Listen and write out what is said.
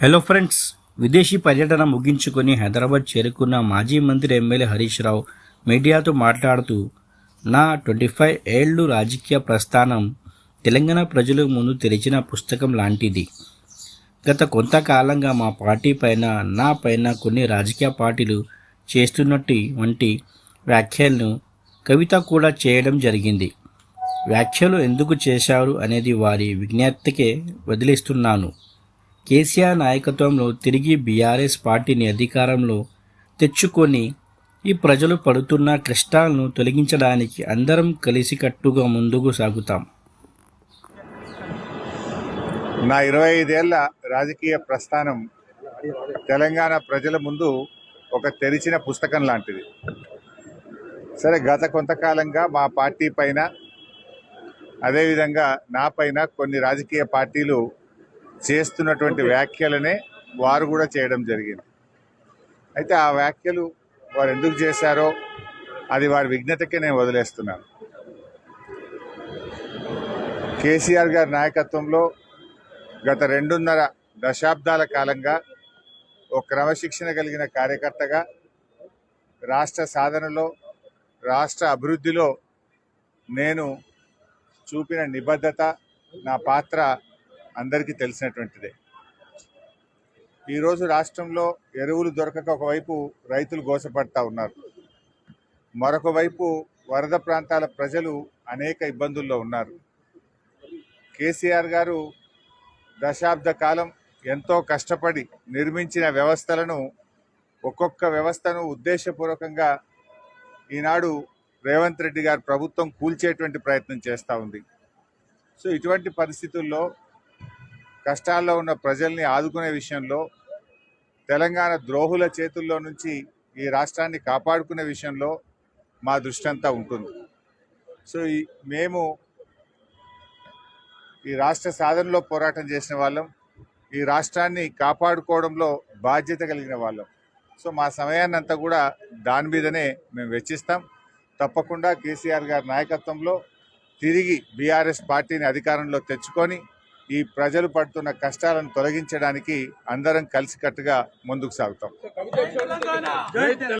Hello friends విదేశీ పర్యటన ముగించుకొని హైదరాబాద్ చేరుకున్న మాజీ మంత్రి ఎమ్మెల్యే హరీష్ రావు మీడియాతో మాట్లాడుతూ నా ట్వంటీ ఫైవ్ ఏళ్ళు రాజకీయ ప్రస్థానం తెలంగాణ ప్రజల ముందు తెరిచిన పుస్తకం లాంటిది. గత కొంతకాలంగా మా పార్టీ పైన నా పైన కొన్ని రాజకీయ పార్టీలు చేస్తున్నట్టు వంటి వ్యాఖ్యలను కవిత కూడా చేయడం జరిగింది. వ్యాఖ్యలు ఎందుకు చేశారు అనేది వారి విజ్ఞప్తికే వదిలేస్తున్నాను. కేసీఆర్ నాయకత్వంలో తిరిగి బీఆర్ఎస్ పార్టీని అధికారంలో తెచ్చుకొని ఈ ప్రజలు పడుతున్న కష్టాలను తొలగించడానికి అందరం కలిసికట్టుగా ముందుకు సాగుతాం. నా ఇరవై ఐదేళ్ళ రాజకీయ ప్రస్థానం తెలంగాణ ప్రజల ముందు ఒక తెరిచిన పుస్తకం లాంటిది. సరే గత కొంతకాలంగా మా పార్టీ పైన అదేవిధంగా నా పైన కొన్ని రాజకీయ పార్టీలు చేస్తున్నటువంటి వ్యాఖ్యలనే వారు కూడా చేయడం జరిగింది. అయితే ఆ వ్యాఖ్యలు వారు ఎందుకు చేశారో అది వారి విజ్ఞతకే నేను వదిలేస్తున్నాను. కేసీఆర్ గారి నాయకత్వంలో గత రెండున్నర దశాబ్దాల కాలంగా ఒక క్రమశిక్షణ కలిగిన కార్యకర్తగా రాష్ట్ర సాధనలో రాష్ట్ర అభివృద్ధిలో నేను చూపిన నిబద్ధత నా పాత్ర అందరికీ తెలిసినటువంటిదే. ఈరోజు రాష్ట్రంలో ఎరువులు దొరకక ఒకవైపు రైతులు గోసపడతా ఉన్నారు. మరొక వైపు వరద ప్రాంతాల ప్రజలు అనేక ఇబ్బందుల్లో ఉన్నారు. కేసీఆర్ గారు దశాబ్ద కాలం ఎంతో కష్టపడి నిర్మించిన వ్యవస్థలను ఒక్కొక్క వ్యవస్థను ఉద్దేశపూర్వకంగా ఈనాడు రేవంత్ రెడ్డి గారు ప్రభుత్వం కూల్చేటువంటి ప్రయత్నం చేస్తూ ఉంది. సో ఇటువంటి పరిస్థితుల్లో కష్టాల్లో ఉన్న ప్రజల్ని ఆదుకునే విషయంలో తెలంగాణ ద్రోహుల చేతుల్లో నుంచి ఈ రాష్ట్రాన్ని కాపాడుకునే విషయంలో మా దృష్టి అంతా ఉంటుంది. సో ఈ మేము ఈ రాష్ట్ర సాధనలో పోరాటం చేసిన వాళ్ళం. ఈ రాష్ట్రాన్ని కాపాడుకోవడంలో బాధ్యత కలిగిన వాళ్ళం. సో మా సమయాన్ని అంతా కూడా దాని మీదనే మేము వెచ్చిస్తాం. తప్పకుండా కేసీఆర్ గారి నాయకత్వంలో తిరిగి బీఆర్ఎస్ పార్టీని అధికారంలో తెచ్చుకొని ఈ ప్రజలు పడుతున్న కష్టాలను తొలగించడానికి అందరం కలిసికట్టుగా ముందుకు సాగుతాం.